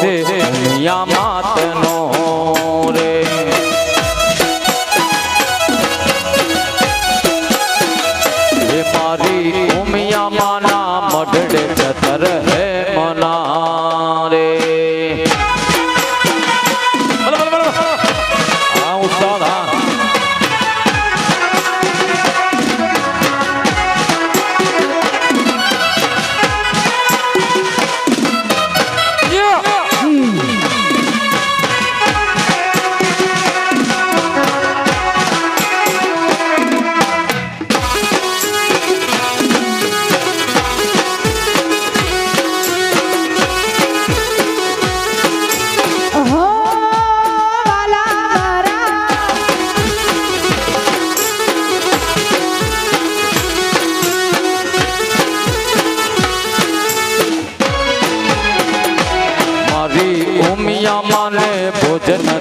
છે દુનિયા માતનો રે. હે મારી ઉમિયા માના મઢડે જતર હે. મારી ઉમિયા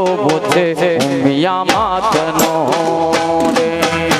ઊભો છે. મિયા માતનો રે.